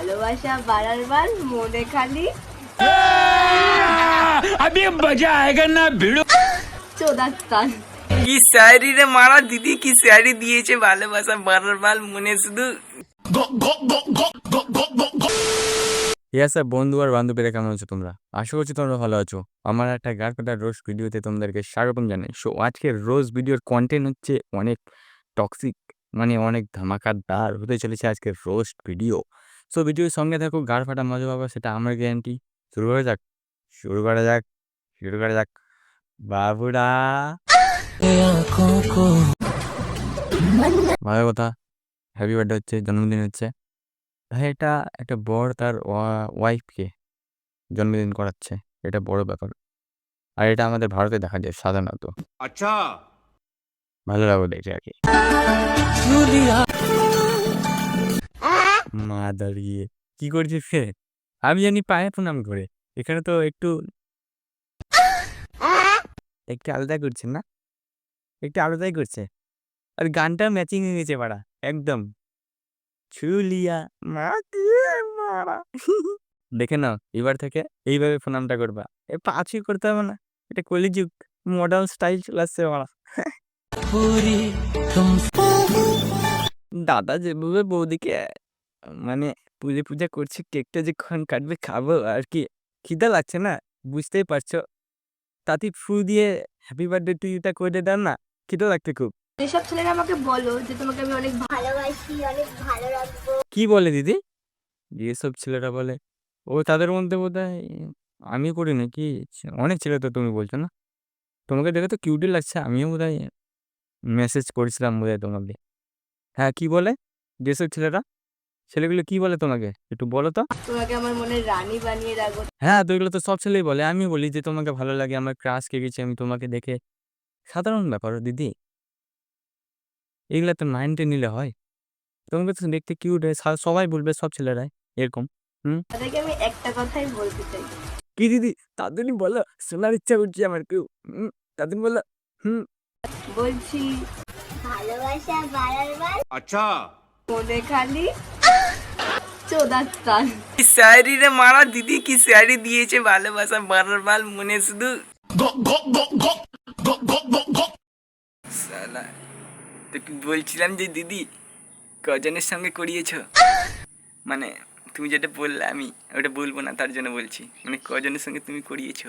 ভালোবাসা বাড়ার বার মনে খালি अभी मजा आएगा ना भिड़ो চোদাস্তান কি শায়রি রে মারা দিদি কি শায়রি দিয়েছে ভালোবাসা বারবার বাল মনে শুধু ইয়াস স্যার বন্ধু আর বান্ধবীরা কেমন আছো তোমরা আশা করছি তোমরা ভালো আছো আমার একটা গার কাটার রোজ ভিডিওতে তোমাদেরকে স্বাগতম জানাই সো আজকের রোজ ভিডিওর কন্টেন্ট হচ্ছে অনেক টক্সিক মানে অনেক ধামাকাদার হতে চলেছে আজকের রোস্ট ভিডিও সো ভিডিওর সঙ্গে থাকো গাড় ফাটা মজা পাবো সেটা আমার গ্যারান্টি শুরু করা যাক। শুরু করা যাক। শুরু করা যাক। বাবুরা। ভালো কথা। হ্যাপি বার্থডে হচ্ছে জন্মদিন হচ্ছে। হ্যাঁ এটা একটা বড় তার ওয়াইফকে জন্মদিন করাচ্ছে। এটা বড় ব্যাপার। আর এটা আমাদের ভারতে দেখা যায় সাধারণত। আচ্ছা। ভালো লাগবে দেখে আর কি। মা দাঁড়িয়ে কি করছিস ফে আমি জানি পায়ে প্রণাম করে। এখানে তো একটু একটু আলাদা করছে না? একটু আলাদাই করছে। আর গানটা ম্যাচিং হয়ে গেছে বাড়া একদম। ছুলিয়া মারা। দেখে নাও এবার থেকে এইভাবে প্রণামটা করবা। এ পাঁচই করতে হবে না এটা কলিযুগ মডার্ন স্টাইল চলে আসছে মারা দাদা যেভাবে বৌদিকে মানে পুজো পূজা করছি কেকটা যখন কাটবে খাব আর কি। খিদা লাগছে না? বুঝতেই পারছ। তাতে ফু দিয়ে হ্যাপি বার্থডে টু ইউটা করে দেন না খিদা লাগছে খুব। যেসব ছেলেরা আমাকে বলো যে তোমাকে আমি অনেক ভালোবাসি অনেক ভালো রাখব। কি বলে দিদি? যেসব ছেলেরা বলে ও তাদের মধ্যে বোধ হয় আমি করি না কি অনেক ছেলে তো তুমি বলছো না? তোমাকে দেখে তো কিউটি লাগছে আমিও বোধ হয় মেসেজ করেছিলাম বোধ হয় তোমাকে। হ্যাঁ কি বলে? যেসব ছেলেরা? ছেলেগুলো কি বলে তোমাকে? একটু বলো তো। তোমাকে আমার মনে রানী বানিয়ে রাখো হ্যাঁ তো এগুলো তো সব ছেলেই বলে। আমি বলি যে তোমাকে ভালো লাগে আমার ক্রাশ কে গেছে আমি তোমাকে দেখে। সাধারণ ব্যাপার দিদি। এগুলো তো মাইন্ডে নিলে হয়। তোমাকে তো দেখতে কিউট হয় সবাই বলবে সব ছেলেরাই এরকম। হুম? তাদেরকে আমি একটা কথাই বলতে চাই। কি দিদি? তাদেরই বলো শোনার ইচ্ছা করছে আমার কেউ। তাদের বলো। হুম? বলছি ভালোবাসা আচ্ছা। মনে খালি। রে মারা দিদি কি শায়রি দিয়েছে ভালোবাসা? বারবার বাল মনে শুধু। শালা তো বলছিলাম যে দিদি কজনের সঙ্গে করিয়েছ? মানে তুমি যেটা বললে আমি ওটা বলব না তার জন্য বলছি। মানে কজনের সঙ্গে তুমি করিয়েছ?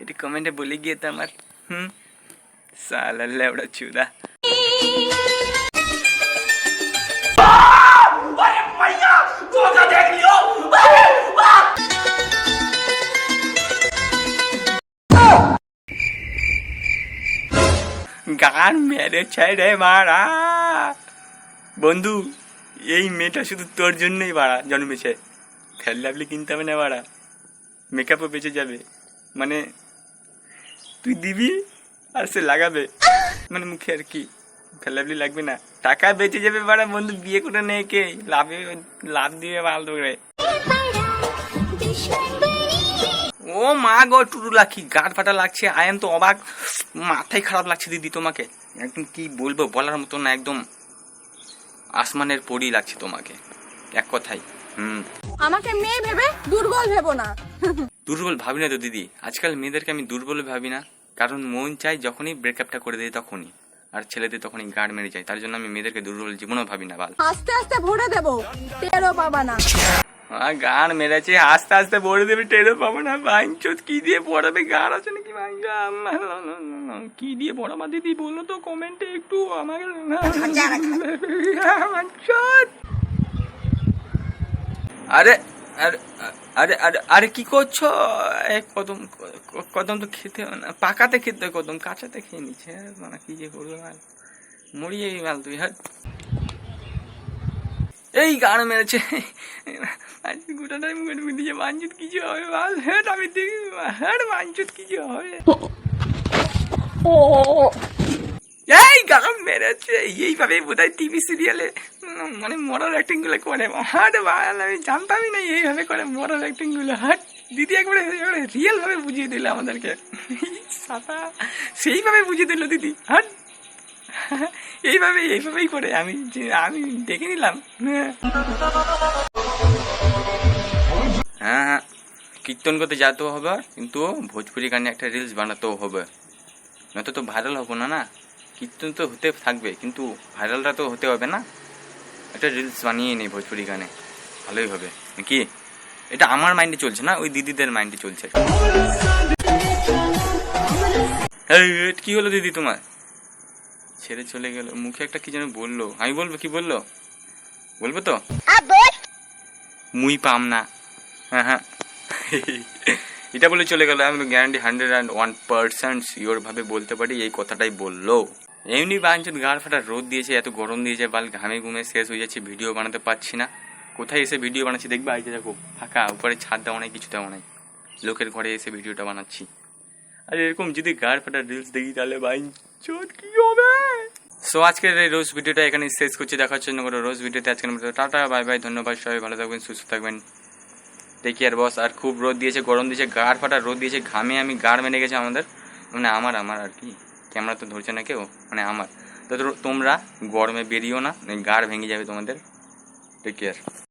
এটা কমেন্টে বলে গিয়ে তো আমার হুম? সালা লেবড়া চুদা। গান মেরেছে রে মারা। বন্ধু, এই মেয়েটা শুধু তোর জন্যই বাড়া জন্মেছে। ফেললাবলি কিনতে হবে না বাড়া মেকআপও বেঁচে যাবে। মানে তুই দিবি আর সে লাগাবে। মানে মুখে আর কি। ফেললাবলি লাগবে না। টাকা বেঁচে যাবে বাড়া বন্ধু, বিয়ে করে নে কে? লাভে লাভ দিবে ভালো ধরে ও মা গো টুটু লাখি গাঁট ফাটা লাগছে আয়ান তো অবাক মাথায় খারাপ লাগছে দিদি তোমাকে। একদম কি বলব বলার মতো না একদম আসমানের পরি লাগছে তোমাকে এক কথাই হুম। আমাকে মেয়ে ভেবে দুর্বল ভেবো না। দুর্বল ভাবি না তো দিদি আজকাল মেয়েদেরকে আমি দুর্বল ভাবি না কারণ মন চাই যখনই ব্রেকআপটা করে দেয় তখনই আর ছেলেদের তখনই গাড় মেরে যায় তার জন্য আমি মেয়েদেরকে দুর্বল জীবনও ভাবি না বাল। আস্তে আস্তে ভরে দেবো টেরও পাবা না। গান মেরেছে, আস্তে আস্তে ভরে দেবে, টেরও পাবো না। বাইঞ্চোত কি দিয়ে পড়াবে? গান আছে নাকি? কি দিয়ে পড়াবা দিদি? বলো তো কমেন্টে একটু আমাকে। আরে আরে আরে আরে আরে, কি করছ? এক কদম কদম তো খেতে না। পাকাতে খেতে কদম, কাঁচাতে খেয়ে নিচ্ছে। মানে কি যে করবে মাল মরিয়ে মাল তুই হ্যাঁ? এই গান মেরেছে। গোটাটাই মুখের মধ্যে দিয়ে মাঞ্চুত কিছু হবে, মাল হেট আমি দেখি। হেট মাঞ্চুত কিছু হবে। এই গান মেরেছে। এইভাবে বোধহয় টিভি সিরিয়ালে মানে মরার অ্যাক্টিংগুলো করে। হাট বাল আমি জানতামই না এইভাবে করে মরার অ্যাক্টিংগুলো হাট, দিদি একবারে রিয়েল ভাবে বুঝিয়ে দিল আমাদেরকে। সাতা সেইভাবে বুঝিয়ে দিল দিদি। হাট এইভাবে, এইভাবেই করে। আমি আমি দেখে নিলাম। হ্যাঁ। হ্যাঁ কীর্তন করতে যেতেও হবে, কিন্তু ভোজপুরি গানে একটা রিলস বানাতেও হবে। নয়তো তো ভাইরাল হব না না? কীর্তন তো হতে থাকবে, কিন্তু ভাইরালটা তো হতে হবে না? একটা রিলস বানিয়ে নেই ভোজপুরি গানে ভালোই হবে। নাকি? এটা আমার মাইন্ডে চলছে না, ওই দিদিদের মাইন্ডে চলছে। কি হলো দিদি তোমার? ছেড়ে চলে গেল। মুখে একটা কি যেন বলল? আমি বলব? কি বলল? বলব তো? মুই পাম না। হ্যাঁ হ্যাঁ। এটা বলে চলে গেল। আমি guarantee hundred and one percent sure ভাবে বলতে পারি এই কথাটাই বলল। এমনি বাঞ্চত গাড় ফাটা রোদ দিয়েছে এত গরম দিয়েছে বাল ঘামে ঘুমে শেষ হয়ে যাচ্ছে ভিডিও বানাতে পারছি না। কোথায় এসে ভিডিও বানাচ্ছি দেখবে? আইতে দেখো ফাঁকা উপরে ছাদ দেওয়া নাই কিছু দেওয়া নাই। লোকের ঘরে এসে ভিডিওটা বানাচ্ছি। আর এরকম যদি গাড় ফাটা রিলস দেখি তাহলে ভাই সো আজকের এই রোজ ভিডিওটা এখানে শেষ করছি। দেখার জন্য করে রোজ ভিডিওতে। আজকের মতো টাটা, বাই বাই, ধন্যবাদ সবাই, ভালো থাকবেন, সুস্থ থাকবেন। দেখি আর বস আর খুব রোদ দিয়েছে, গরম দিয়েছে গাড় ফাটা রোদ দিয়েছে, ঘামে আমি গাড় মেরে গেছে আমাদের। মানে আমার আমার আর কি। ক্যামেরা তো ধরছে না কেউ মানে আমার। তো তোমরা গরমে বেরিও না গাড় ভেঙে যাবে তোমাদের। Take care